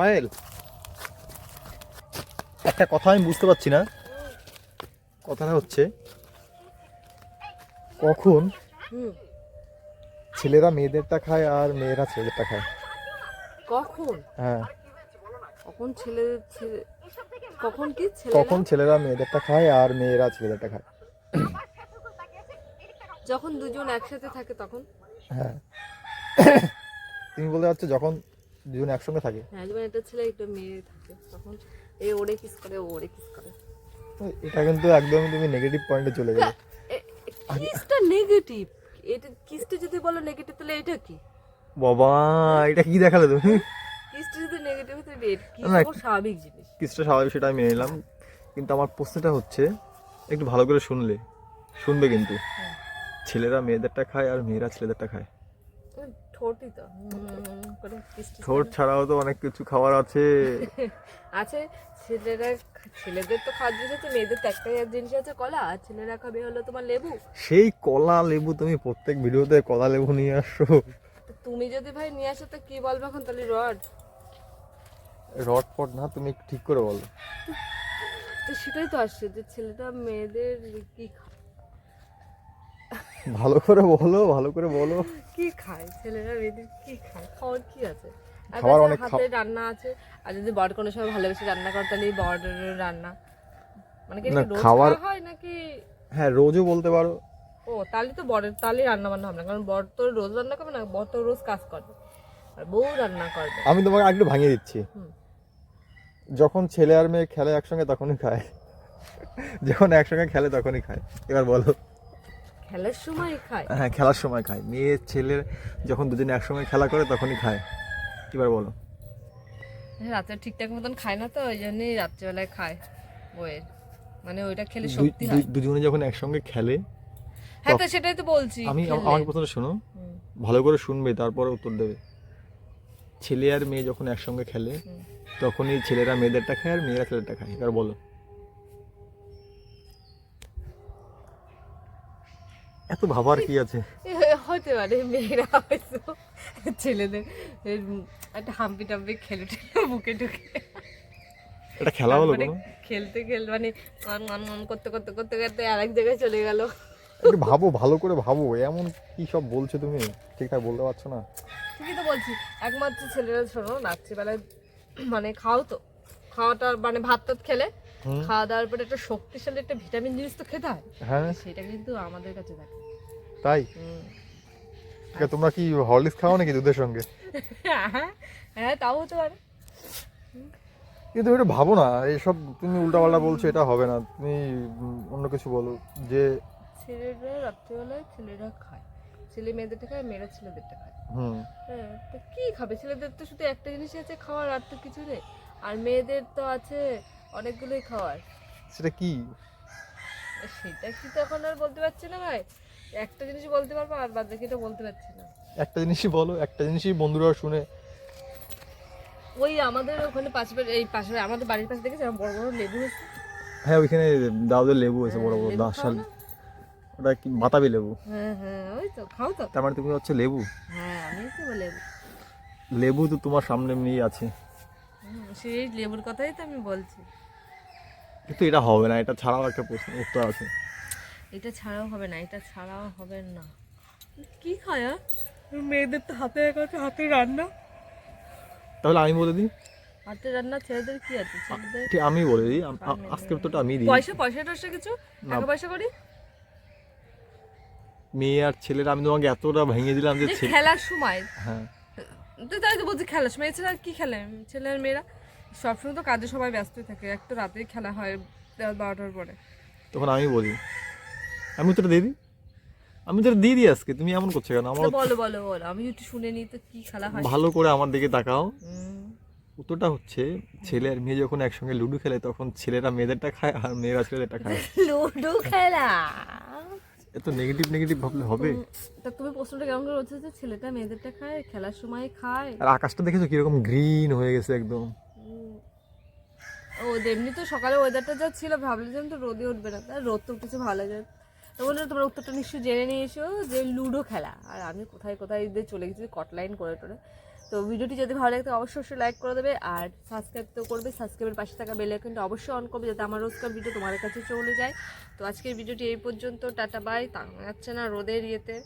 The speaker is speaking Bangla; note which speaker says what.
Speaker 1: পায়েল একটা কথা আমি বুঝতে পারছি না। কথাটা হচ্ছে কখন ছেলেরা মেয়েদেরটা খায় আর মেয়েরা ছেলেদেরটা খায়?
Speaker 2: কখন?
Speaker 1: হ্যাঁ।
Speaker 2: কখন ছেলে ছেলে কখন কি ছেলে
Speaker 1: কখন ছেলেরা মেয়েদেরটা খায় আর মেয়েরা ছেলেদেরটা খায়?
Speaker 2: যখন দুজন একসাথে থাকে তখন?
Speaker 1: হ্যাঁ। তুমি বলতে পারছ যখন দুজন একসঙ্গে থাকে?
Speaker 2: হ্যাঁ একটা ছেলে একটা মেয়ে থাকে। তখন এ ওরে কিস করে ও ওরে কিস করে।
Speaker 1: এটা কিন্তু একদমই তুমি নেগেটিভ পয়েন্টে চলে গেলে।
Speaker 2: কিসটা নেগেটিভ এটা কিসটা যদি বলো নেগেটিভ তাহলে এটা কি?
Speaker 1: বাবা এটা কি দেখালে তুমি?
Speaker 2: কিসটা যদি নেগেটিভ তাহলে এটা কি?
Speaker 1: না,
Speaker 2: খুব স্বাভাবিক জিনিস।
Speaker 1: কিছুটা স্বাভাবিক সেটা আমি মেনে নিলাম। কিন্তু আমার প্রশ্নটা হচ্ছে একটু ভালো করে শুনলে। শুনবে কিন্তু। ছেলেরা মেয়েদেরটা খায় আর মেয়েরা ছেলেদেরটা খায়।
Speaker 2: ঠোঁটই তো।
Speaker 1: ঠোঁট ছাড়াও তো অনেক কিছু খাবার আছে।
Speaker 2: আছে ছেলেরা ছেলেদের তো খাওয়ার জিনিস আছে মেয়েদের তো একটাই এক জিনিস আছে কলা। আর ছেলেরা খাবে হলো তোমার লেবু।
Speaker 1: সেই কলা লেবু তুমি প্রত্যেক ভিডিওতে কলা লেবু নিয়ে আসো।
Speaker 2: তো তুমি যদি ভাই নিয়ে আসো তো কি বলব এখন তাহলে রড?
Speaker 1: রড ফট না তুমি ঠিক করে বলো।
Speaker 2: তো সেটাই তো আসছে যে ছেলেটা মেয়েদের কি খায়
Speaker 1: ভালো করে বলো ভালো করে বলো।
Speaker 2: কি খায় ছেলেরা মেয়েদের কি খায়? খাওয়ার কি আছে? তাছাড়া
Speaker 1: অনেক
Speaker 2: হাতে রান্না আছে। আর যদি বড় কোনো সময় ভালোবেসে রান্না করে তাহলে বড়ের রান্না। মানে কি খাওয়া হয় নাকি?
Speaker 1: হ্যাঁ রোজও বলতে পারো।
Speaker 2: ও তাহলে তো বরের তাহলে রান্না বান্না হবে না কারণ বর তো রোজ রান্না করবে না বর তো রোজ কাজ করবে। আর বউ রান্না করবে।
Speaker 1: আমি তোমাকে একটু ভাঙিয়ে দিচ্ছি। যখন ছেলে আর মেয়ে খেলে একসঙ্গে তখনই খায়। যখন একসঙ্গে খেলে তখনই খায়। এবার বলো।
Speaker 2: খেলার সময় খায়।
Speaker 1: হ্যাঁ খেলার সময় খায়। মেয়ে ছেলে যখন দুদিন একসঙ্গে খেলা করে তখনই খায়। এবার বলো।
Speaker 2: রাতে ঠিকঠাক মতন খায় না তো ওই জন্যই রাত্রেবেলায় খায় বইয়ের। মানে ওইটা খেলে
Speaker 1: দুই-
Speaker 2: শক্তি হয়।
Speaker 1: দুজনে যখন একসঙ্গে খেলে
Speaker 2: হ্যাঁ তো সেটাই তো বলছি
Speaker 1: আমি। আমাকে প্রথমে শোনো। ভালো করে শুনবে তারপরে উত্তর দেবে। ছেলে আর মেয়ে যখন একসঙ্গে খেলে তখনই ছেলেরা মেয়েদেরটা খায় আর মেয়েরা ছেলেটা খায়। এবার বলো। এত ভাবার কি আছে?
Speaker 2: হতে পারে মেয়েরা হয়তো ছেলেদের একটা হাম্পি টাম্পি খেলে টেলে বুকে ঢুকে।
Speaker 1: এটা খেলা হলো কোনো?
Speaker 2: খেলতে খেলতে মানে মন মন মন করতে করতে করতে করতে আরেক জায়গায় চলে গেল।
Speaker 1: একটু ভাবো ভালো করে ভাবো এমন কি সব বলছো তুমি? ঠিকঠাক বলতে পারছ না।
Speaker 2: ঠিকই তো বলছি একমাত্র ছেলেরা শোনো রাত্রিবেলায় মানে খাও তো। খাওয়াটা মানে ভাত টাত খেলে। খাওয়া দাওয়ার পরে একটা শক্তিশালী একটা ভিটামিন জিনিস তো খেতে হয়।
Speaker 1: হ্যাঁ।
Speaker 2: সেটা কিন্তু আমাদের কাছে থাকে
Speaker 1: তাই। তোমরা কি হরলিক্স খাও নাকি দুধের সঙ্গে?
Speaker 2: হ্যাঁ তাও হতে পারে।
Speaker 1: কিন্তু এটা ভাবো না এইসব তুমি উল্টাপাল্টা বলছো এটা হবে না। তুমি অন্য কিছু বলো যে
Speaker 2: ছেলেরা রাত্রিবেলায় ছেলেরা খায়। ছেলে মেয়েদেরটা খায় মেয়েরা ছেলেদেরটা খায়।
Speaker 1: হুম।
Speaker 2: হ্যাঁ তো কি খাবে? ছেলেদের তো শুধু একটা জিনিসই আছে খাওয়ার আর তো কিছু নেই। আর মেয়েদের তো আছে অনেকগুলোই খাওয়ার।
Speaker 1: সেটা কি?
Speaker 2: সেটা কি তো এখন আর বলতে পারছি না ভাই। একটা জিনিস বলতে পারব আর বাদ বাকিটা বলতে পারছি না।
Speaker 1: একটা জিনিসই বলো একটা জিনিসই বন্ধুরা শুনে।
Speaker 2: ওই আমাদের ওখানে পাশে এই পাশে আমাদের বাড়ির পাশে দেখেছি? বড় বড় লেবু হয়েছে।
Speaker 1: হ্যাঁ ওইখানে দাউদের লেবু আছে বড় বড় দাস
Speaker 2: খাও না?
Speaker 1: ওটা কি বাতাবি লেবু?
Speaker 2: হ্যাঁ হ্যাঁ ওই তো খাও তো।
Speaker 1: তার মানে তুমি হচ্ছে লেবু?
Speaker 2: হ্যাঁ আমি তো লেবু।
Speaker 1: লেবু তো তোমার সামনে এমনিই আছে।
Speaker 2: সেই লেবুর কথাই তো আমি বলছি।
Speaker 1: কিন্তু এটা হবে না এটা ছাড়াও একটা প্রশ্ন উত্তর আছে।
Speaker 2: এটা ছাড়াও হবে না এটা ছাড়াও হবে না। কি খায় মেয়েদের তো হাতে একাছে হাতে রান্না।
Speaker 1: তাহলে আমি বলে দিই।
Speaker 2: হাতে রান্না ছেলেদের কি আছে? ছেলেদের
Speaker 1: আমি বলে দিই আম- আ- আজকের উত্তরটা আমি দিই।
Speaker 2: পয়সা পয়সা টয়সা কিছু? টাকা পয়সা করি?
Speaker 1: মেয়ে আর ছেলেরা আমি তোমাকে এতটা ভেঙে দিলাম যে
Speaker 2: খেলার সময়।
Speaker 1: হ্যাঁ।
Speaker 2: তো তাই তো বলছি খেলার সময় এছাড়া আর কি খেলে? ছেলে আর মেয়েরা? সবসময় তো কাজে সবাই ব্যস্তই থাকে এক তো রাতেই খেলা হয় বারোটার পরে।
Speaker 1: তখন আমি বলি আমি দিয়ে দিই? আমি উত্তরটা দিয়ে দিই আজকে তুমি এমন করছ কেন? আমার
Speaker 2: বলো বলো বলো আমি একটু শুনে নিই তো কি খেলা হয়।
Speaker 1: ভালো করে আমার দিকে তাকাও। উত্তরটা হচ্ছে ছেলে আর মেয়ে যখন একসঙ্গে লুডো খেলে তখন ছেলেরা মেয়েদেরটা খায় আর মেয়েরা ছেলেদেরটা খায়।
Speaker 2: লুডো খেলা?
Speaker 1: এত নেগেটিভ নেগেটিভ ভাবলে হবে?
Speaker 2: তা তুমি প্রশ্নটা কেমন করে হচ্ছে যে ছেলেটা মেয়েদেরটা খায় খেলার সময় খায়?
Speaker 1: আর আকাশটা দেখেছ কীরকম গ্রিন হয়ে গেছে একদম?
Speaker 2: ও এমনি তো সকালে ওয়েদারটা যা ছিল ভাবলাম তো রোদে উঠবে না। তা রোদ তো উঠেছে ভালো যায় তো বলল তোমার উত্তরটা নিশ্চয়ই জেনে নিয়ে এসো যে লুডো খেলা। আর আমি কোথায় কোথায় দিয়ে চলে গেছি কটলাইন করে টোরে তো ভিডিওটি যদি ভালো লাগে অবশ্যই অবশ্যই লাইক করে দেবে আর সাবস্ক্রাইব তো করবে। সাবস্ক্রাইবের পাশে থাকা বেল আইকনটা অবশ্যই অন করবে যাতে আমার রোজকার ভিডিও তোমার কাছে চলে যায়। তো আজকের ভিডিওটি এই পর্যন্ত। টাটা বাই তা যাচ্ছে না রোদের ইয়েতে।